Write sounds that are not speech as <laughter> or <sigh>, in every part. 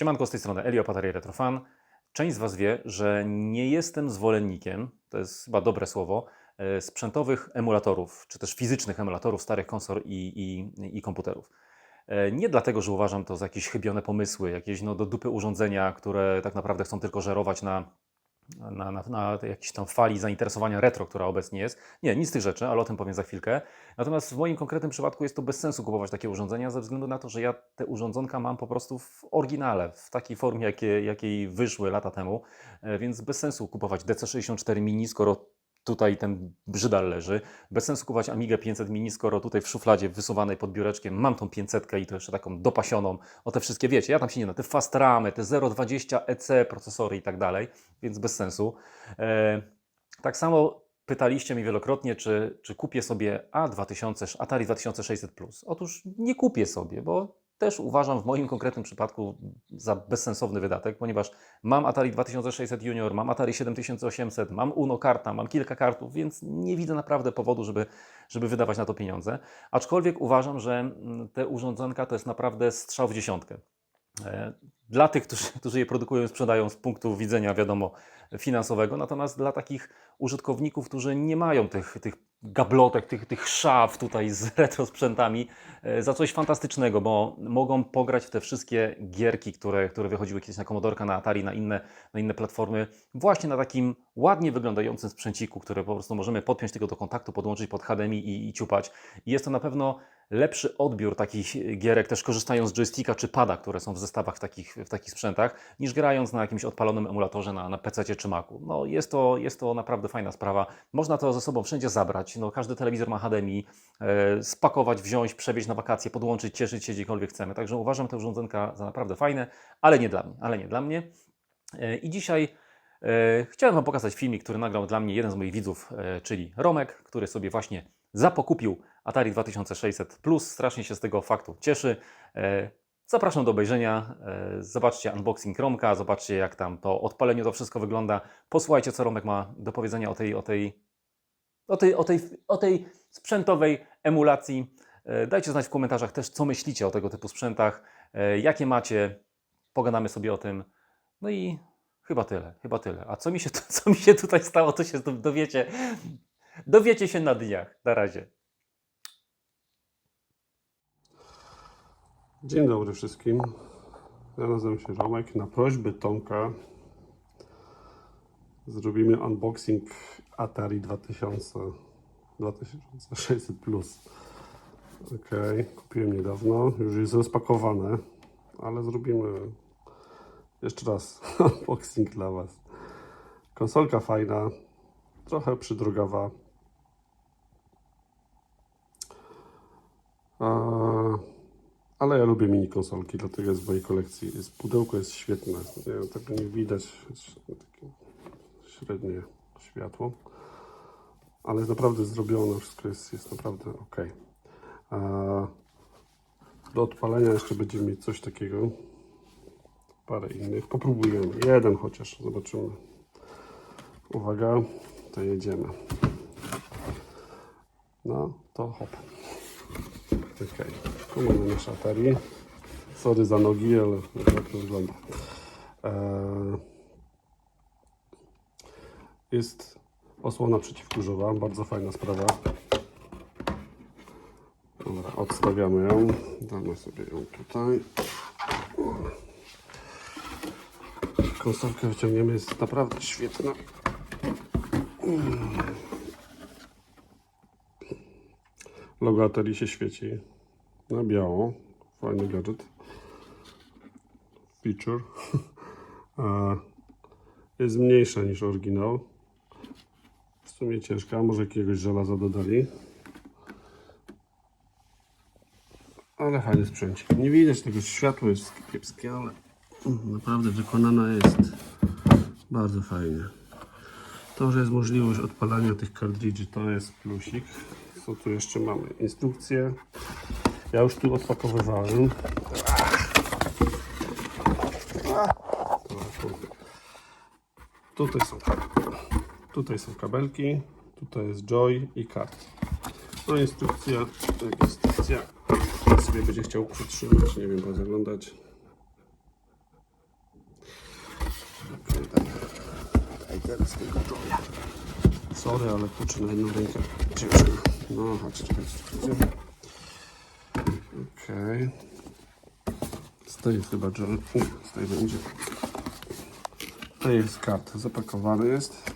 Siemanko, z tej strony Elio Patari Retrofan. Część z Was wie, że nie jestem zwolennikiem, to jest chyba dobre słowo, e, sprzętowych emulatorów, czy też fizycznych emulatorów starych konsol i, i, i komputerów. E, Nie dlatego, że uważam to za jakieś chybione pomysły, jakieś no, do dupy urządzenia, które tak naprawdę chcą tylko żerować na, na, na, na jakiejś tam fali zainteresowania retro, która obecnie jest. Nie, nic z tych rzeczy, ale o tym powiem za chwilkę. Natomiast w moim konkretnym przypadku jest to bez sensu kupować takie urządzenia, ze względu na to, że ja te urządzonka mam po prostu w oryginale, w takiej formie, jakie, jakiej wyszły lata temu, E, więc bez sensu kupować DC64 Mini, skoro tutaj ten brzydal leży. Bez sensu kupować Amigę 500 Mini, skoro tutaj w szufladzie wysuwanej pod biureczkiem mam tą 500 i to jeszcze taką dopasioną, o te wszystkie wiecie, ja tam się nie na te fast ramy, te 0.20 EC procesory i tak dalej, więc bez sensu. E, tak samo pytaliście mnie wielokrotnie, czy, czy kupię sobie A2000, Atari 2600 Plus. Otóż nie kupię sobie, bo też uważam w moim konkretnym przypadku za bezsensowny wydatek, ponieważ mam Atari 2600 Junior, mam Atari 7800, mam Uno karta, mam kilka kartów, więc nie widzę naprawdę powodu, żeby, żeby wydawać na to pieniądze. Aczkolwiek uważam, że mm, te urządzonka to jest naprawdę strzał w dziesiątkę. E, Dla tych, którzy, <laughs> którzy je produkują i sprzedają z punktu widzenia, wiadomo, finansowego, natomiast dla takich użytkowników, którzy nie mają tych, tych gablotek, tych, tych szaf tutaj z <laughs> retro sprzętami, e, za coś fantastycznego, bo mogą pograć w te wszystkie gierki, które, które wychodziły kiedyś na Commodorka, na Atari, na inne, na inne platformy, właśnie na takim ładnie wyglądającym sprzęciku, który po prostu możemy podpiąć tylko do kontaktu, podłączyć pod HDMI i, i ciupać. I jest to na pewno lepszy odbiór takich gierek, też korzystając z joysticka czy pada, które są w zestawach w takich, w takich sprzętach, niż grając na jakimś odpalonym emulatorze na, na PC czy Macu. No, jest, to, jest to naprawdę fajna sprawa. Można to ze sobą wszędzie zabrać. No, każdy telewizor ma HDMI, e, spakować, wziąć, przewieźć na wakacje, podłączyć, cieszyć się gdziekolwiek chcemy. Także uważam te urządzonka za naprawdę fajne, ale nie dla mnie. Ale nie dla mnie. E, I dzisiaj e, chciałem Wam pokazać filmik, który nagrał dla mnie jeden z moich widzów, e, czyli Romek, który sobie właśnie zapokupił Atari 2600 Plus. Strasznie się z tego faktu cieszy. E, Zapraszam do obejrzenia. E, Zobaczcie unboxing Romka, zobaczcie jak tam to odpalenie, to wszystko wygląda. Posłuchajcie, co Romek ma do powiedzenia o tej, o tej, o tej, o tej, o tej sprzętowej emulacji. E, Dajcie znać w komentarzach też, co myślicie o tego typu sprzętach, jakie macie. Pogadamy sobie o tym. No i chyba tyle, chyba tyle. A co mi się, <laughs> co mi się tutaj stało, to się dowiecie. Dowiecie się na dniach. Na razie. Dzień dobry wszystkim. Ja nazywam się Romek. Na prośbę Tomka zrobimy unboxing Atari 2000 2600 Plus. Ok, kupiłem niedawno. Już jest rozpakowane, ale zrobimy jeszcze raz <laughs> unboxing dla Was. Konsolka fajna, trochę przydrogowa. Eee, ale ja lubię mini konsolki, dlatego jest w mojej kolekcji. Jest, pudełko jest świetne. Nie tego nie widać. Średnie światło. Ale jest naprawdę zrobione. Wszystko jest, jest naprawdę ok. Do odpalenia jeszcze będziemy mieć coś takiego. Parę innych. Popróbujemy. Jeden chociaż. Zobaczymy. Uwaga. To jedziemy. No, to hop. Okej, tu mamy nasz Atari. Sorry za nogi, ale tak to wygląda. Eee, jest osłona przeciwkurzowa, bardzo fajna sprawa. Dobra, odstawiamy ją. Damy sobie ją tutaj. Konsolkę wyciągniemy, jest naprawdę świetna. Logo Atari się świeci na biało. Fajny gadżet. Feature. <laughs> Jest mniejsza niż oryginał. W sumie ciężka, może jakiegoś żelaza dodali. Ale fajny sprzęcik. Nie widać tego, światło jest kiepskie, ale naprawdę wykonana jest bardzo fajnie. To, że jest możliwość odpalania tych kartridży, to jest plusik. Co tu jeszcze mamy? Instrukcje. Ja już tu odpakowywałem. Tutaj są, tutaj są kabelki, tutaj jest joy i kart. No instrukcja, instrukcja. Sobie będzie chciał przytrzymać, nie wiem, pozaglądać. Teraz tego robię. Sorry, ale kurczę na jedną rękę ciężko. No, chodź, czekaj, czekaj. Okej. Stoi chyba gel. Nie, stoi będzie. To jest kart, zapakowany jest.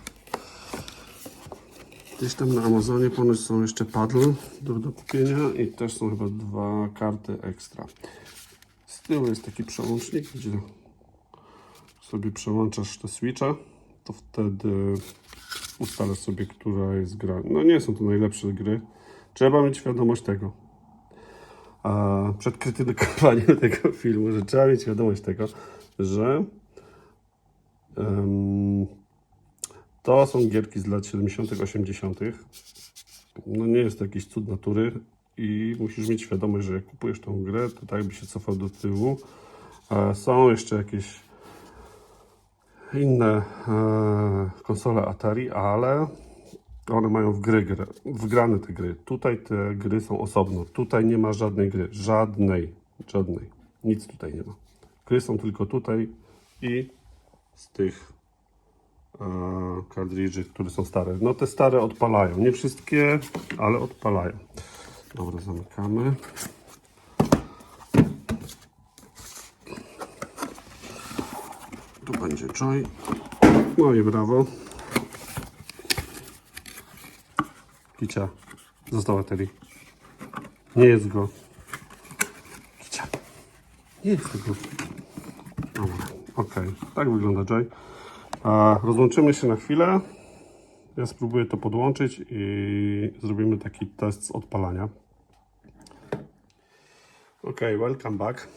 Gdzieś tam na Amazonie ponoć są jeszcze paddle do, do kupienia i też są chyba dwa karty ekstra. Z tyłu jest taki przełącznik, gdzie sobie przełączasz te switche, to wtedy ustalasz sobie, która jest gra. No nie są to najlepsze gry. Trzeba mieć świadomość tego. A przed krytykowaniem <laughs> tego filmu, że trzeba mieć świadomość tego, że em, to są gierki z lat 70., 80. No nie jest to jakiś cud natury i musisz mieć świadomość, że jak kupujesz tą grę, to tak jakby się cofał do tyłu. Są jeszcze jakieś inne e, konsole Atari, ale one mają w gry, wgrane te gry. Tutaj te gry są osobno. Tutaj nie ma żadnej gry. Żadnej. Żadnej. Nic tutaj nie ma. Gry są tylko tutaj i z tych e, kartridży, które są stare. No te stare odpalają. Nie wszystkie, ale odpalają. Dobra, zamykamy. Tu będzie Joy. No i brawo. Kicia, została Terry. Nie jest go. Kicia. Nie jest go. Dobra, okej. Tak wygląda Joy. A rozłączymy się na chwilę. Ja spróbuję to podłączyć i zrobimy taki test z odpalania. Ok, welcome back.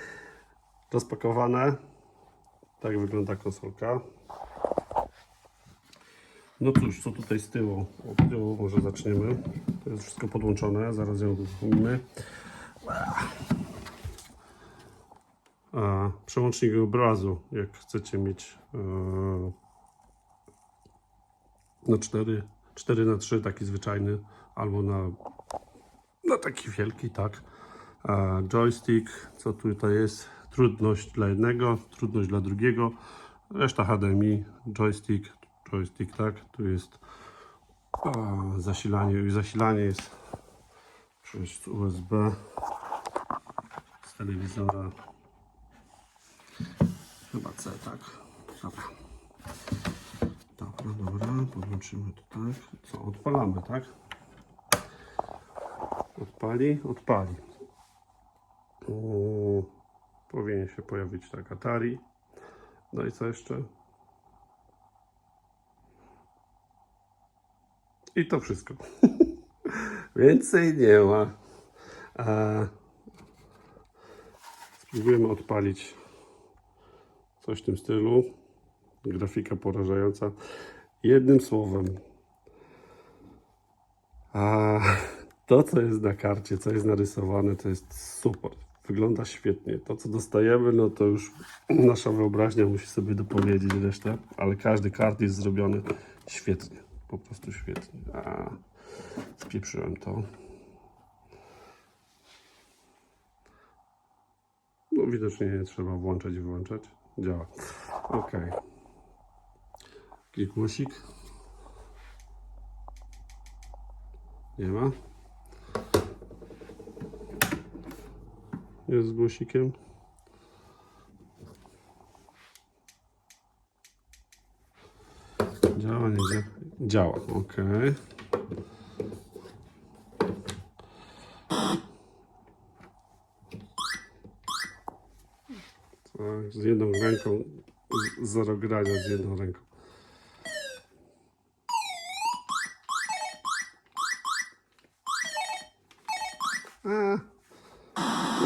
<laughs> Rozpakowane. Tak wygląda konsolka. No cóż, co tutaj z tyłu? Od tyłu może zaczniemy. To jest wszystko podłączone, zaraz ją uruchomimy. Przełącznik obrazu, jak chcecie mieć e, na 4, 4 na 3 taki zwyczajny, albo na, na taki wielki, tak. A, joystick, co tutaj jest? Trudność dla jednego, trudność dla drugiego, reszta HDMI, joystick, joystick, tak. Tu jest zasilanie, i zasilanie jest przez USB z telewizora. Chyba C, tak? Dobra. Dobra, dobra, podłączymy to tak. Co, odpalamy, tak? Odpali? Odpali. O, powinien się pojawić tak Atari. No i co jeszcze? I to wszystko. <laughs> Więcej nie ma. Spróbujemy odpalić coś w tym stylu. Grafika porażająca. Jednym słowem. A to, co jest na karcie, co jest narysowane, to jest super. Wygląda świetnie. To, co dostajemy, no to już nasza wyobraźnia musi sobie dopowiedzieć resztę, ale każdy kart jest zrobiony świetnie. Po prostu świetnie. A, spieprzyłem to. No widocznie nie trzeba włączać i wyłączać. Działa. Ok. Głosik. Nie ma. Jest z głosikiem. Działa, nie działa? Działa, ok. Tak, z jedną ręką, zero z jedną ręką.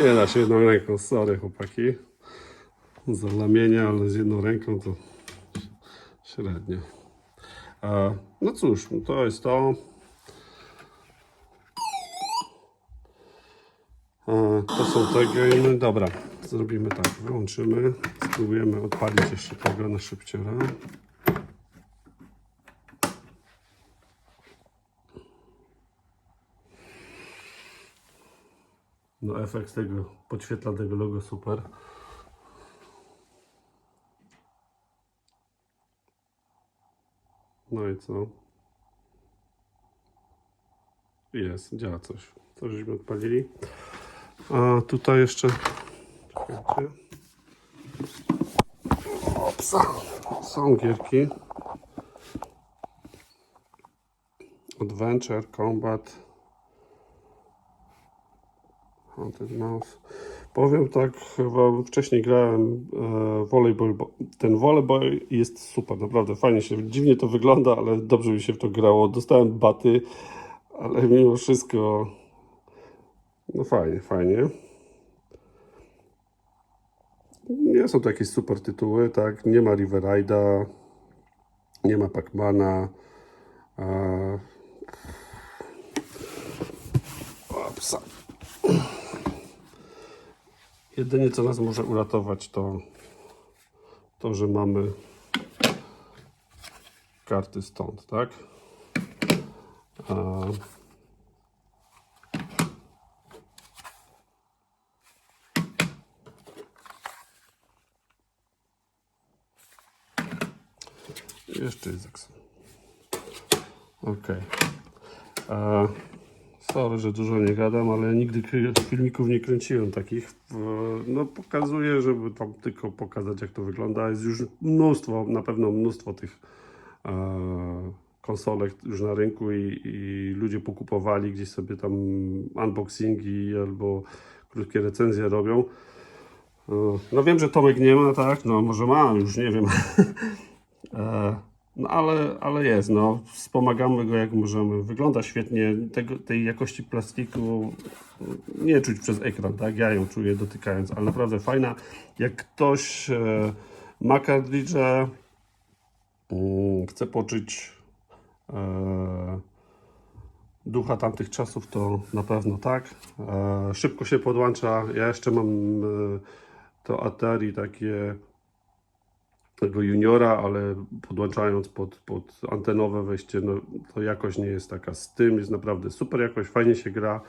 Nie da się jedną ręką, sorry chłopaki. Za lamienia, ale z jedną ręką to średnio. A, no cóż, to jest to. A, to są te gamy. Dobra, zrobimy tak. Wyłączymy. Spróbujemy odpalić jeszcze tego na szybciora. No efekt tego podświetlanego logo super. No i co? Jest, działa coś. Coś żeśmy odpalili. A tutaj jeszcze. Czekajcie. Opsa. Są gierki. Adventure, Combat. Haunted Mouse. Powiem tak, chyba wcześniej grałem e, volleyball. Ten volleyball jest super, naprawdę fajnie się, dziwnie to wygląda, ale dobrze mi się w to grało. Dostałem baty, ale mimo wszystko no fajnie, fajnie. Nie są to jakieś super tytuły, tak? Nie ma River Raida, nie ma Pacmana. A... Opsa. Jedynie co nas może uratować to to, że mamy karty stąd, tak? A... Jeszcze jest. Okej. Okay. Sorry, że dużo nie gadam, ale nigdy filmików nie kręciłem takich. No pokazuję, żeby tam tylko pokazać jak to wygląda. Jest już mnóstwo, na pewno mnóstwo tych e, konsolek już na rynku i, i ludzie pokupowali gdzieś sobie tam unboxingi albo krótkie recenzje robią. E, No wiem, że Tomek nie ma, tak? No może ma, już nie wiem. <laughs> E, No ale, ale jest, no. Wspomagamy go jak możemy. Wygląda świetnie. Tego, tej jakości plastiku nie czuć przez ekran, tak? Ja ją czuję dotykając, ale naprawdę fajna. Jak ktoś e, ma kartridże, mm, chce poczuć e, ducha tamtych czasów, to na pewno tak. E, szybko się podłącza. Ja jeszcze mam e, to Atari takie tego juniora, ale podłączając pod, pod antenowe wejście, no to jakość nie jest taka. Z tym jest naprawdę super jakość, fajnie się gra,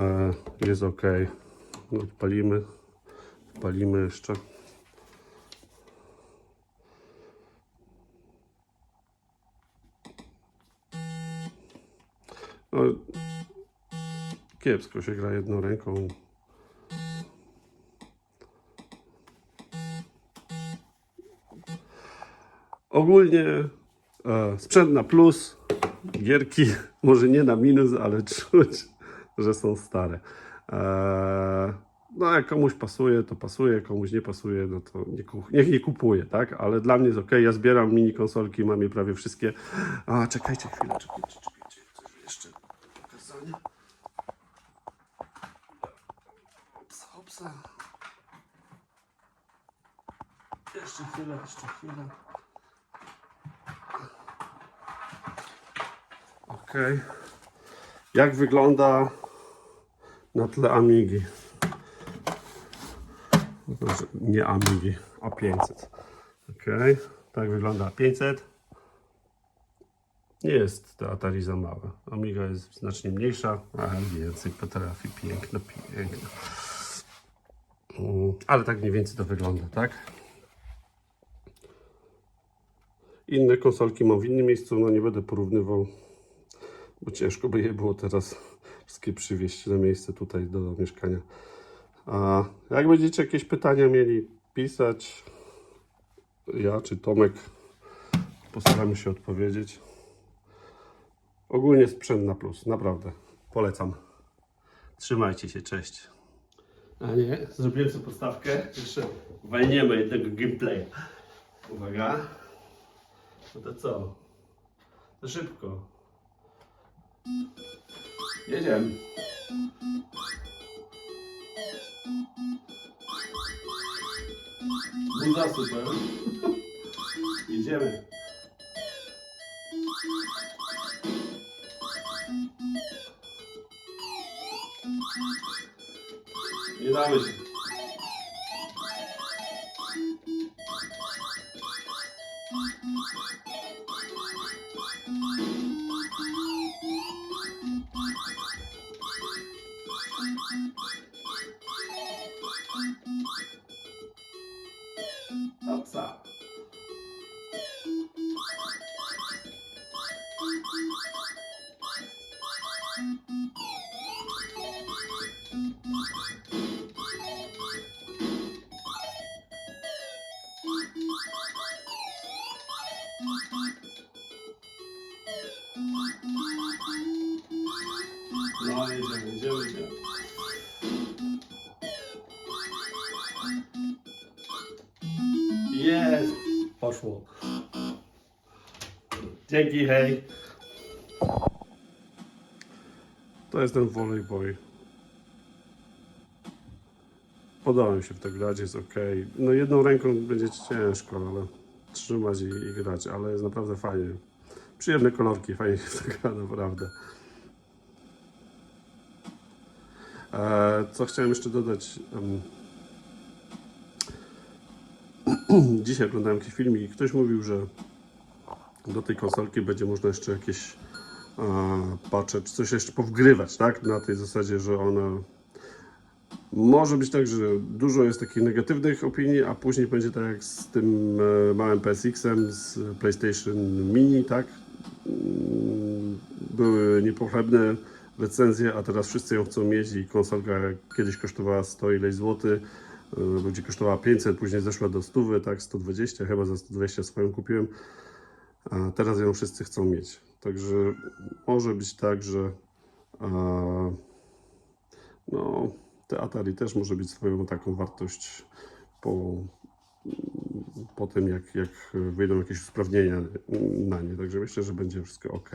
e, jest ok. No, palimy, palimy jeszcze. No, kiepsko się gra jedną ręką. Ogólnie e, sprzęt na plus, gierki <laughs> może nie na minus, ale czuć, że są stare. E, no jak komuś pasuje, to pasuje, komuś nie pasuje, no to nie, niech nie kupuje, tak? Ale dla mnie jest ok, ja zbieram mini konsolki, mam je prawie wszystkie. A czekajcie chwilę, czekajcie, czekajcie, jeszcze pokazanie. Hopsa, hopsa. Jeszcze chwilę, jeszcze chwilę. Okej. Jak wygląda na tle Amigi? Znaczy, Nie Amigi, a 500. Okej. Tak wygląda 500. Nie jest to Atari za małe. Amiga jest znacznie mniejsza, ale więcej potrafi. Piękno, piękno. Mm, Ale tak mniej więcej to wygląda, tak? Inne konsolki mam w innym miejscu, no nie będę porównywał bo ciężko by je było teraz wszystkie przywieźć na miejsce tutaj do mieszkania. A jak będziecie jakieś pytania mieli, pisać, ja czy Tomek postaramy się odpowiedzieć. Ogólnie sprzęt na plus, naprawdę. Polecam. Trzymajcie się, cześć. A nie, zrobiłem sobie podstawkę. Jeszcze walniemy jednego gameplaya. Uwaga. No to co? To szybko. Jedziemy. Buza super. Jedziemy. Nie damy się. No, jedziemy, jedziemy, jedziemy. Jest! Poszło. Dzięki, hej. To jest ten Volleyboy. Podoba mi się w to grać, jest ok. No jedną ręką będzie ciężko, ale trzymać i, i grać, ale jest naprawdę fajnie. Przyjemne kolorki, fajnie się <laughs> to gra, naprawdę. E, co chciałem jeszcze dodać? Em, <clears throat> Dzisiaj oglądałem jakiś filmik i ktoś mówił, że do tej konsolki będzie można jeszcze jakieś e, czy coś jeszcze powgrywać, tak? Na tej zasadzie, że ona może być tak, że dużo jest takich negatywnych opinii, a później będzie tak jak z tym e, małym PSX-em z PlayStation Mini, tak? Mm, Były niepochlebne recenzje, a teraz wszyscy ją chcą mieć i konsolka kiedyś kosztowała 100 ileś złotych, e, będzie kosztowała 500, później zeszła do 100, tak? 120, chyba za 120 swoją kupiłem, a teraz ją wszyscy chcą mieć. Także może być tak, że e, no, te Atari też może być swoją taką wartość po, po tym, jak, jak wyjdą jakieś usprawnienia na nie. Także myślę, że będzie wszystko ok.